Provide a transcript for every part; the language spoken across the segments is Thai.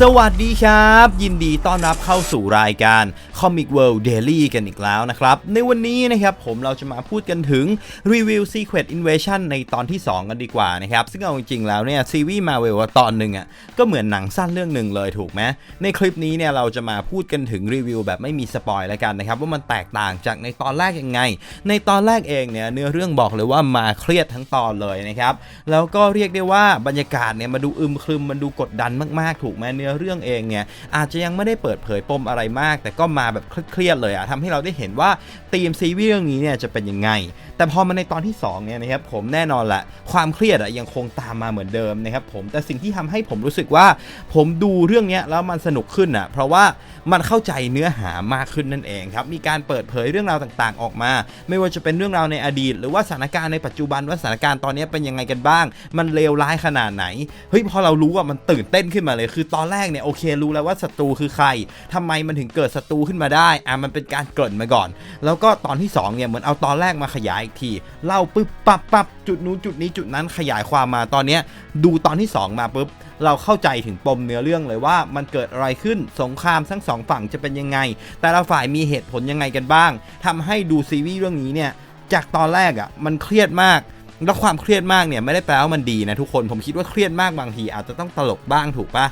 สวัสดีครับ ยินดีต้อนรับเข้าสู่รายการ Comic World Daily กันอีกแล้วนะครับ ในวันนี้นะครับผมเราจะมาพูดกันถึงรีวิว Secret Invasion ในตอนที่ 2 กันดีกว่านะครับ ซึ่งเอาจริงๆแล้วเนี่ยซีรีส์มาเวลตอนหนึ่งอะก็เหมือนหนังสั้นเรื่องหนึ่งเลยถูกไหมในคลิปนี้เนี่ยเราจะมาพูดกันถึงรีวิวแบบไม่มีสปอยแล้วกันนะครับ ว่ามันแตกต่างจากในตอนแรกยังไง ในตอนแรกเองเนี่ยเนื้อเรื่องบอกเลยว่ามาเครียดทั้งตอนเลยนะครับแล้วก็เรียกได้ว่าบรรยากาศเนี่ยมาดูอึมครึมมันดูกดดันมากๆถูกไหมเนื้อเรื่องเองเนี่ยอาจจะยังไม่ได้เปิดเผยปมอะไรมาก แต่ก็มาแบบเครียดๆเลยอะทำให้เราได้เห็นว่าธีมซีรีส์เรื่องนี้เนี่ยจะเป็นยังไง แต่พอมาในตอนที่2เนี่ยนะครับผมแน่นอนแหละความเครียดอะยังคงตามมาเหมือนเดิมนะครับผมแต่สิ่งที่ทำให้ผมรู้สึกว่า ผมดูเรื่องนี้แล้วมันสนุกขึ้นอะเพราะว่ามันเข้าใจเนื้อหามากขึ้นนั่นเองครับมีการเปิดเผยเรื่องราวต่างๆ ออกมา ไม่ว่าจะเป็นเรื่องราวในอดีต หรือว่าสถานการณ์ในปัจจุบันว่าสถานการณ์ตอนนี้เป็นยังไงกันบ้าง มันเลวร้ายขนาดไหนเฮ้ยพอเรารู้ว่ามันตื่นเต้นขึ้นมาเลยคือตอนแรแรกเนี่ยโอเครู้แล้วว่าศัตรูคือใครทำไมมันถึงเกิดศัตรูขึ้นมาได้อะมันเป็นการเกริ่นมาก่อน แล้วก็ตอนที่สองเนี่ยเหมือนเอาตอนแรกมาขยายอีกทีเล่าปึ๊บปับปับจุดนู้นจุดนี้จุดนั้นขยายความมาตอนเนี้ยดูตอนที่สองมาปุ๊บเราเข้าใจถึงปมเนื้อเรื่องเลยว่ามันเกิดอะไรขึ้นสงครามทั้งสองฝั่งจะเป็นยังไง แต่ละฝ่ายมีเหตุผลยังไงกันบ้างทำให้ดูซีรีส์เรื่องนี้เนี่ยจากตอนแรกอะ่ะมันเครียดมาก แล้วความเครียดมากเนี่ยไม่ได้แปลว่ามันดีนะทุกคนผมคิดว่าเครียดมากบางที อาจจะต้องตลกบ้างถูกปะ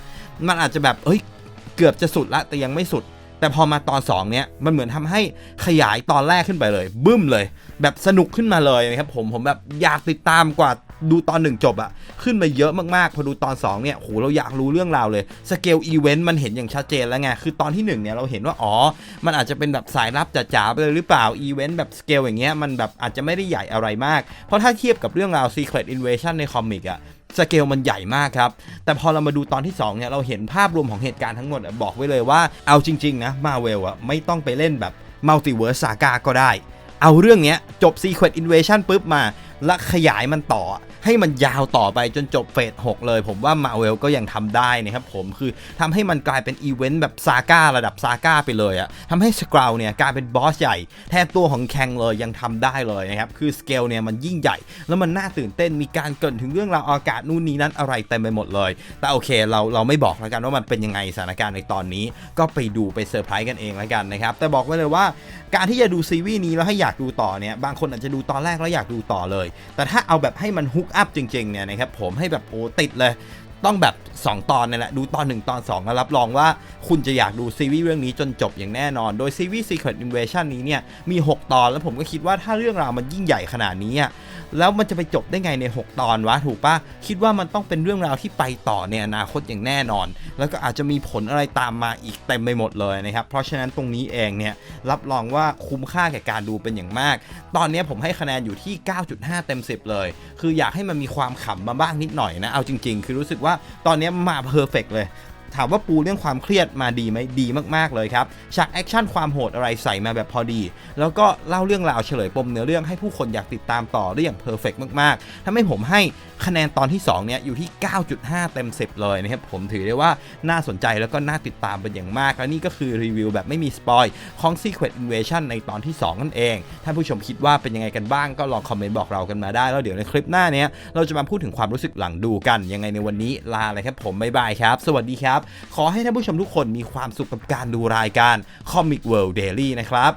มันอาจจะแบบเอ้ยเกือบจะสุดละแต่ยังไม่สุด แต่พอมาตอน 2 เนี่ยมันเหมือนทำให้ขยายตอนแรกขึ้นไปเลย บึ้มเลย แบบสนุกขึ้นมาเลยนะครับผมผมแบบอยากติดตามกว่า ดูตอนหนึ่งจบอะขึ้นมาเยอะมากๆ พอดูตอน 2 เนี่ยโหเราอยากรู้เรื่องราวเลยสเกลอีเวนต์มันเห็นอย่างชัดเจนแล้วไง คือตอนที่ 1 เนี่ย เราเห็นว่า อ๋อ มันอาจจะเป็นแบบสายลับจ๋าๆไปเลยหรือเปล่าอีเวนต์แบบสเกลอย่างเงี้ยมันแบบอาจจะไม่ได้ใหญ่อะไรมาก เพราะถ้าเทียบกับเรื่องราว Secret Invasion ในคอมิกอะสเกลมันใหญ่มากครับ แต่พอเรามาดูตอนที่ 2 เนี่ย เราเห็นภาพรวมของเหตุการณ์ทั้งหมดบอกไว้เลยว่าเอาจริง ๆ นะมาเวลอะไม่ต้องไปเล่นแบบมัลติเวิร์สซาก้าก็ได้ เอาเรื่องเนี้ยจบ Secret Invasion ปุ๊บมา และขยายมันต่อ ให้มันยาวต่อไปจนจบเฟส6เลย ผมว่ามาเวลก็ยังทำได้นะครับผมคือทำให้มันกลายเป็นอีเวนต์แบบซาก้าระดับซาก้าไปเลยอะทำให้สกราวเนี่ยกลายเป็นบอสใหญ่ แทนตัวของแคงเลยยังทำได้เลยนะครับ คือสเกลเนี่ยมันยิ่งใหญ่ แล้วมันน่าตื่นเต้นมีการเกรินถึงเรื่องราวอากาศนู่นนี่นั้นอะไรเต็มไปหมดเลย แต่โอเคเราเราไม่บอกแล้วกันว่ามันเป็นยังไงสถานการณ์ในตอนนี้ ก็ไปดูไปเซอร์ไพรส์กันเองแล้วกันนะครับแต่บอกไว้เลยว่าการที่จะดูซีรีส์นี้แล้วให้อยากดูต่อเนี่ยบางคนอาจจะดูตอนแรกแล้วอยากดูต่อเลยแต่ถ้าเอาแบบให้มันฮุกอัพจริงๆเนี่ยนะครับผมให้แบบโอ้ติดเลยต้องแบบ 2 ตอนนี่แหละ ดูตอน 1 ตอน2แล้วรับรองว่าคุณจะอยากดูซีรีส์เรื่องนี้จนจบอย่างแน่นอน โดยซีรีส์ Secret Invasion นี้เนี่ย มี 6 ตอนแล้วผมก็คิดว่าถ้าเรื่องราวมันยิ่งใหญ่ขนาดนี้ แล้วมันจะไปจบได้ไงใน 6 ตอนวะถูกปะคิดว่ามันต้องเป็นเรื่องราวที่ไปต่อในอนาคตอย่างแน่นอน แล้วก็อาจจะมีผลอะไรตามมาอีกเต็มไปหมดเลยนะครับ เพราะฉะนั้นตรงนี้เองเนี่ยรับรองว่าคุ้มค่าแก่การดูเป็นอย่างมาก ตอนนี้ผมให้คะแนนอยู่ที่ 9.5 เต็ม 10 เลย คืออยากให้มันมีความขำมาบ้างนิดหน่อยนะ เอาจริง ๆ คือรู้สึกว่าตอนนี้มาเพอร์เฟกเลย ถามว่าปูเรื่องความเครียดมาดีไหมดีมากๆเลยครับฉากแอคชั่นความโหดอะไรใส่มาแบบพอดี แล้วก็เล่าเรื่องราวเฉลยปมเนื้อเรื่องให้ผู้คนอยากติดตามต่อได้อย่างเพอร์เฟกมากๆทำให้ผมให้คะแนนตอนที่2เนี่ยอยู่ที่ 9.5 เต็ม 10 เลยนะครับ ผมถือได้ว่าน่าสนใจแล้วก็น่าติดตามเป็นอย่างมาก และนี่ก็คือรีวิวแบบไม่มีสปอยของ Secret Invasion ในตอนที่ 2 นั่นเองถ้านผู้ชมคิดว่าเป็นยังไงกันบ้างก็ลองคอมเมนต์บอกเรากันมาได้ แล้วเดี๋ยวในคลิปหน้าเนี้ยเราจะมาพูดถึงความรู้สึกหลังดูกัน ยังไงในวันนี้ลาเลยครับผมบ๊ายบายครับ สวัสดีครับขอให้ท่านผู้ชมทุกคนมีความสุขกับการดูรายการ Comic World Daily นะครับ